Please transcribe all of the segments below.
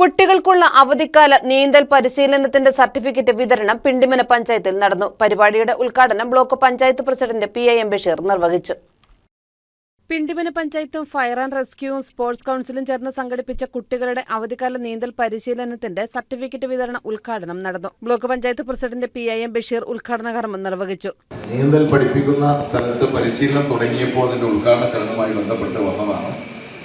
കുട്ടികൾക്കുള്ള അവധിക്കാല നീന്തൽ പരിശീലനത്തിന്റെ സർട്ടിഫിക്കറ്റ് വിതരണം പിണ്ടിമന പഞ്ചായത്തിൽ നടന്നു. പരിപാടിയുടെ ഉദ്ഘാടനം block panchayat president P I M Basheer നിർവഹിച്ചു. പിണ്ടിമന പഞ്ചായത്തും ഫയർ ആൻഡ് റെസ്ക്യൂവും സ്പോർട്സ് കൌൺസിലും ചേർന്ന് സംഘടിപ്പിച്ച കുട്ടികളുടെ അവധിക്കാല നീന്തൽ പരിശീലനത്തിന്റെ സർട്ടിഫിക്കറ്റ് വിതരണ ഉദ്ഘാടനം നടന്നു. Block panchayat president P I M Basheer ഉദ്ഘാടന കർമ്മം നിർവഹിച്ചു. നീന്തൽ പഠിപ്പിക്കുന്ന സ്ഥലത്ത് പരിശീലനം തുടങ്ങിയപ്പോൾ അതിന്റെ ഉദ്ഘാടന ചടങ്ങുമായി ബന്ധപ്പെട്ട് വന്നതാണ്.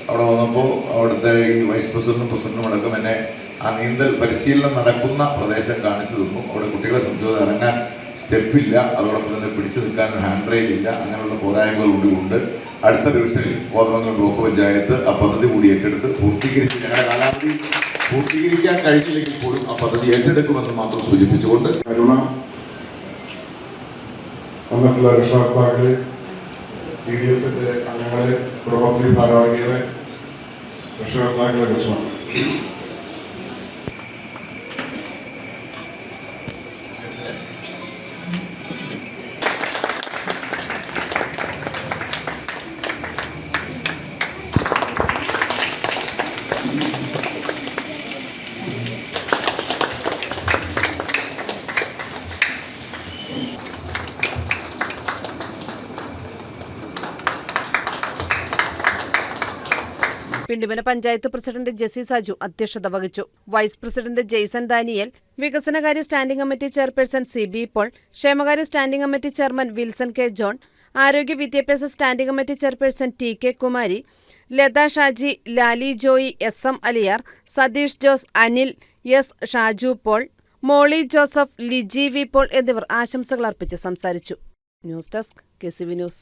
അവിടെ വന്നപ്പോൾ അവിടുത്തെ വൈസ് പ്രസിഡന്റും പ്രസിഡന്റും അടക്കം എന്നെ ആ നീന്തൽ പരിശീലനം നടക്കുന്ന പ്രദേശം കാണിച്ചു തന്നു. അവിടെ കുട്ടികളെ സംബന്ധിച്ച് ഇറങ്ങാൻ സ്റ്റെപ്പില്ല അതോടൊപ്പം തന്നെ പിടിച്ചു നിൽക്കാൻ ഹാൻഡ് റെയിൽ ഇല്ല. അങ്ങനെയുള്ള പോരായ്മകൾ കൂടി ഉണ്ട് അടുത്ത ഡിവിഷനിൽ കോതമംഗലം ബ്ലോക്ക് പഞ്ചായത്ത് ആ പദ്ധതി കൂടി ഏറ്റെടുത്ത് പൂർത്തീകരിച്ച് ഞങ്ങളുടെ കാലാവധി പൂർത്തീകരിക്കാൻ കഴിഞ്ഞില്ലെങ്കിൽ പോലും ആ പദ്ധതി ഏറ്റെടുക്കുമെന്ന് മാത്രം സൂചിപ്പിച്ചുകൊണ്ട് കരുണ വന്നിട്ടുള്ള സി ഡി എസിന്റെ അംഗങ്ങളെ കുടുംബശ്രീ ഭാരവാഹികളെ രക്ഷകർത്താക്കളെ കുറിച്ചുമാണ്. പിണ്ടിമന പഞ്ചായത്ത് പ്രസിഡന്റ് ജെസി സാജു അധ്യക്ഷത വഹിച്ചു. വൈസ് പ്രസിഡന്റ് ജെയ്സൺ ദാനിയൽ വികസനകാര്യ standing committee chairperson C B Paul ക്ഷേമകാര്യ standing committee chairman Wilson K John ആരോഗ്യ വിദ്യാഭ്യാസ standing committee chairperson T K Kumari Latha Shaji Lali Joy S M Aliyar Satheesh Jose Anil S Shaju Paul Molly Joseph Liji V Paul എന്നിവർ ആശംസകൾ അർപ്പിച്ച് സംസാരിച്ചു. News desk K C V news.